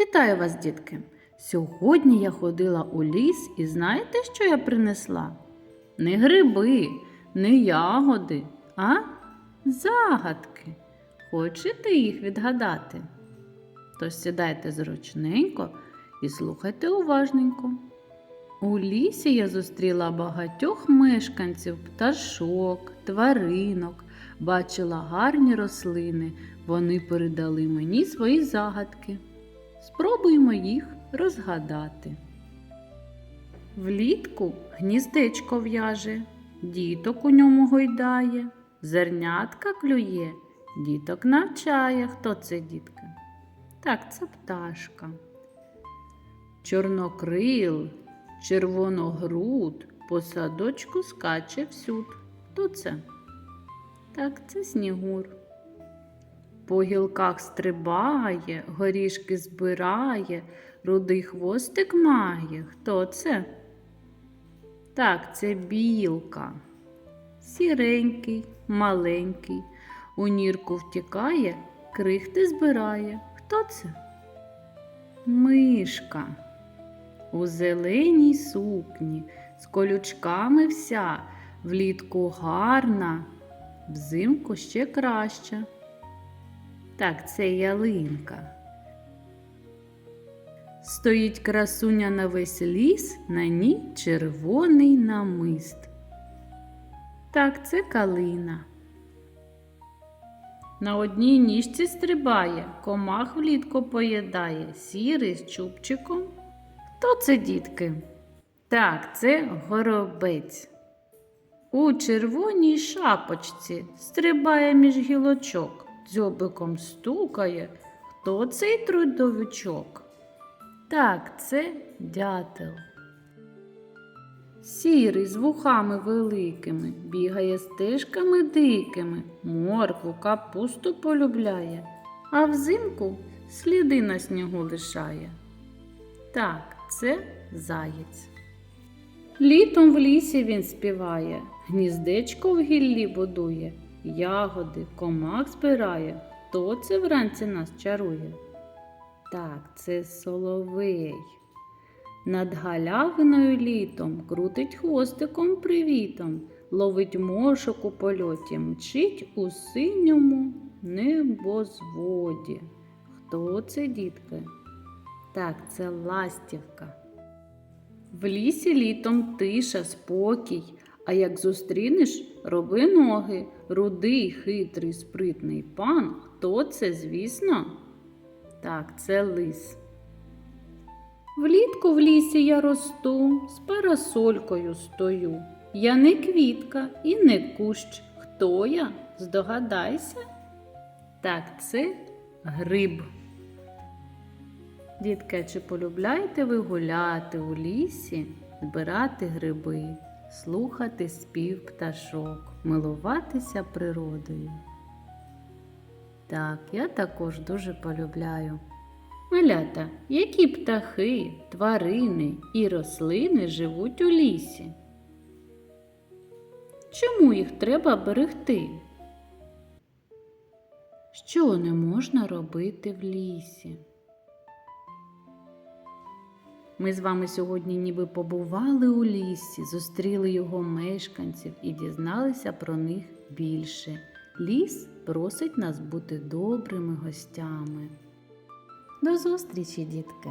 Вітаю вас, дітки! Сьогодні я ходила у ліс і знаєте, що я принесла? Не гриби, не ягоди, а загадки. Хочете їх відгадати? Тож сідайте зручненько і слухайте уважненько. У лісі я зустріла багатьох мешканців, пташок, тваринок, бачила гарні рослини. Вони передали мені свої загадки. Спробуємо їх розгадати. Влітку гніздечко в'яже, діток у ньому гойдає, зернятка клює, діток навчає. Хто це дітка? Так, це пташка. Чорнокрил, червоногруд, по садочку скаче всюд. Хто це? Так, це снігур. По гілках стрибає, горішки збирає, рудий хвостик має. Хто це? Так, це білка. Сіренький, маленький, у нірку втікає, крихти збирає. Хто це? Мишка. У зеленій сукні, з колючками вся, влітку гарна, взимку ще краща. Так, це ялинка. Стоїть красуня на весь ліс, на ній червоний намист. Так, це калина. На одній ніжці стрибає, комах влітку поїдає, сірий з чубчиком. Хто це, дітки? Так, це горобець. У червоній шапочці стрибає між гілочок, дзьобиком стукає. Хто цей трудовичок? Так, це дятел. Сірий з вухами великими, бігає стежками дикими, моркву, капусту полюбляє, а взимку сліди на снігу лишає. Так, це заєць. Літом в лісі він співає, гніздечко в гіллі будує, ягоди, комах збирає. Хто це вранці нас чарує? Так, це соловей. Над галявиною літом крутить хвостиком привітом, ловить мошок у польоті, мчить у синьому небозводі. Хто це, дітки? Так, це ластівка. В лісі літом тиша, спокій, а як зустрінеш, роби ноги, рудий, хитрий, спритний пан. Хто це, звісно? Так, це лис. Влітку в лісі я росту, з парасолькою стою. Я не квітка і не кущ. Хто я? Здогадайся? Так, це гриб. Дітки, чи полюбляєте ви гуляти у лісі, збирати гриби, слухати спів пташок, милуватися природою? Так, я також дуже полюбляю. Малята, які птахи, тварини і рослини живуть у лісі? Чому їх треба берегти? Що не можна робити в лісі? Ми з вами сьогодні ніби побували у лісі, зустріли його мешканців і дізналися про них більше. Ліс просить нас бути добрими гостями. До зустрічі, дітки!